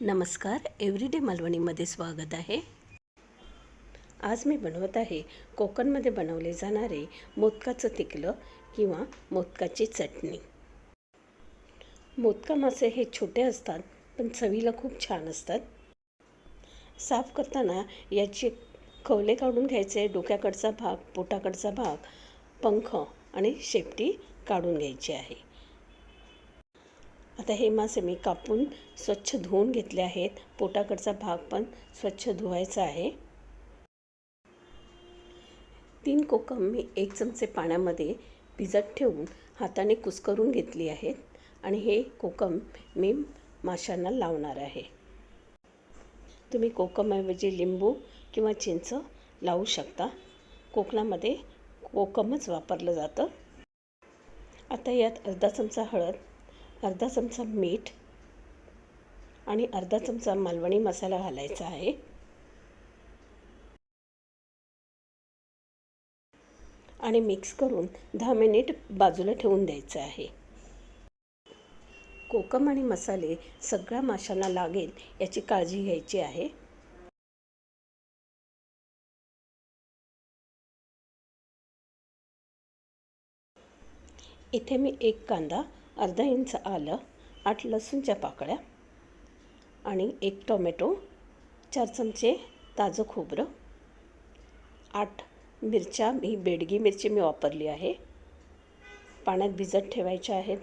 नमस्कार एव्हरीडे मालवणीमध्ये स्वागत आहे. आज मी बनवत आहे कोकणमध्ये बनवले जाणारे मोदकाचं तिकलं किंवा मोदकाची चटणी. मोदका मासे हे छोटे असतात पण चवीला खूप छान असतात. साफ करताना याचे खवले काढून घ्यायचे डोक्याकडचा भाग पोटाकडचा भाग पंख आणि शेपटी काढून घ्यायची आहे. आता हे मासे मी कापून स्वच्छ धुवून घेतले आहेत. पोटाकडचा भाग पण स्वच्छ धुवायचा आहे. तीन कोकम मी एक चमचे पाण्यामध्ये भिजत ठेवून हाताने कुस्करून घेतली आहेत आणि हे कोकम मी माशांना लावणार आहे. तुम्ही कोकमऐवजी लिंबू किंवा चिंच लावू शकता. कोकणामध्ये कोकमच वापरलं जातं. आता यात अर्धा चमचा हळद अर्धा चमचा मीठ आणि अर्धा चमचा मालवणी मसाला घालायचा आहे. आणि मिक्स करून दहा मिनिट बाजूला ठेवून द्यायचं आहे. कोकम आणि मसाले सगळ्या माशांना लागेल याची काळजी घ्यायची आहे. इथे मी एक कांदा अर्धा इंच आलं आठ लसूणच्या पाकळ्या आणि एक टोमॅटो चार चमचे ताजं खोबरं आठ मिरच्या. मी बेडगी मिरची मी वापरली आहे. पाण्यात भिजत ठेवायच्या आहेत.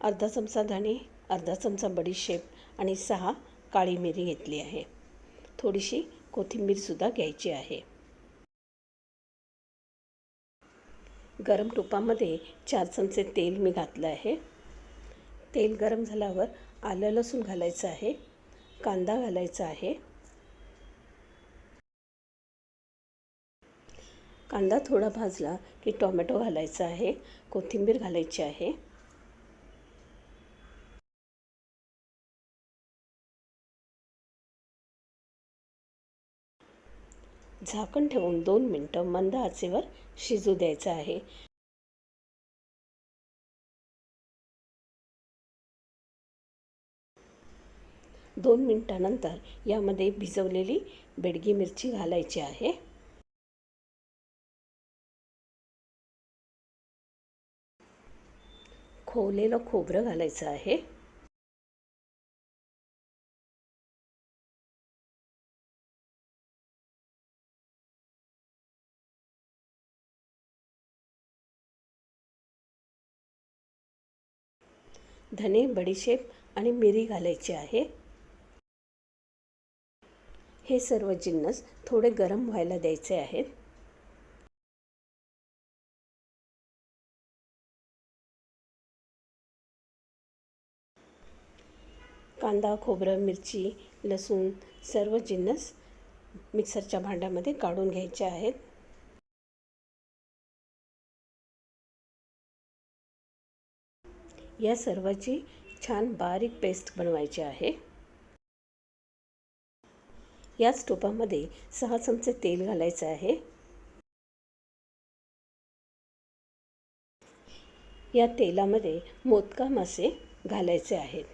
अर्धा चमचा धणे अर्धा चमचा बडीशेप आणि सहा काळी मिरी घेतली आहे. थोडीशी कोथिंबीरसुद्धा घ्यायची आहे. गरम तुपामध्ये चार चमचे तेल मी घातलं आहे. तेल गरम झाल्यावर आलं लसूण घालायचं आहे. कांदा घालायचा आहे. कांदा थोडा भाजला की टोमॅटो घालायचा आहे. कोथिंबीर घालायची आहे. झाकण ठेवून दोन मिनटं मंद आचेवर शिजू द्यायचं आहे. दोन मिनटानंतर यामध्ये भिजवलेली बेडगी मिरची घालायची आहे. खोवलेलं खोबरं घालायचं आहे. धने बडीशेप आणि मिरी घालायची आहे. हे सर्व जिन्नस थोडे गरम व्हायला द्यायचे आहेत. कांदा खोबरं मिरची लसूण सर्व जिन्नस मिक्सरच्या भांड्यामध्ये काढून घ्यायचे आहेत. या सर्वाची छान बारीक पेस्ट बनवायची आहे. याच टोपामध्ये सहा चमचे तेल घालायचं आहे. या तेलामध्ये मोदका मासे घालायचे आहेत.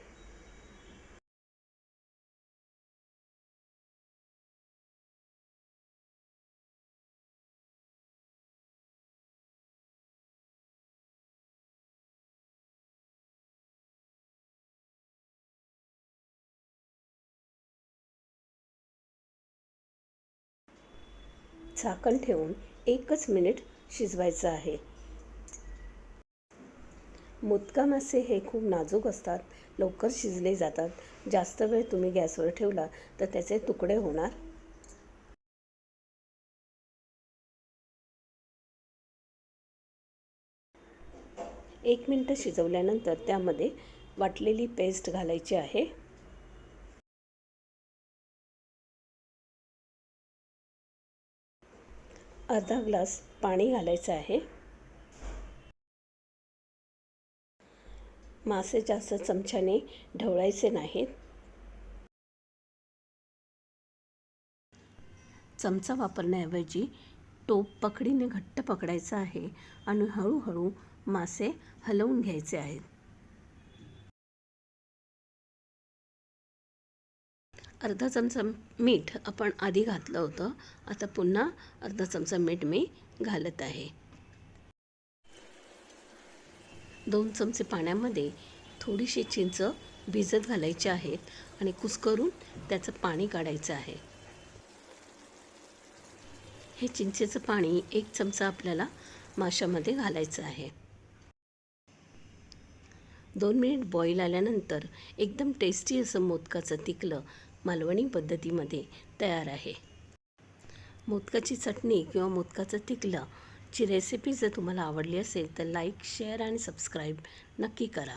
झाकण ठेवून एकच मिनिट शिजवायचं आहे. मोदका मासे हे खूप नाजूक असतात लवकर शिजले जातात. जास्त वेळ तुम्ही गॅसवर ठेवला तर त्याचे तुकडे होणार. एक मिनटं शिजवल्यानंतर त्यामध्ये वाटलेली पेस्ट घालायची आहे. अर्धा ग्लास पाणी घालायचं आहे. मासे जास्त चमच्याने ढवळायचे नाहीत. चमचा वापरण्याऐवजी टोप पकडीने घट्ट पकडायचा आहे आणि हळूहळू मासे हलवून घ्यायचे आहेत. अर्धा चमचा मीठ आपण आधी घातलं होतं. आता पुन्हा अर्धा चमचा मीठ मी घालत आहे. दोन चमचे पाण्यामध्ये थोडीशी चिंच भिजत घालायची आहेत आणि कुस्करून त्याचं पाणी काढायचं आहे. हे चिंचेचं पाणी एक चमचा आपल्याला माशामध्ये घालायचं आहे. दोन मिनिट बॉईल आल्यानंतर एकदम टेस्टी असं मोदकाचं तिकलं मालवणी पद्धतीमध्ये तयार आहे. मोदकाची चटणी किंवा मोदकाचं तिकलं ची रेसिपी जर तुम्हाला आवडली असेल तर लाईक शेअर आणि सबस्क्राईब नक्की करा.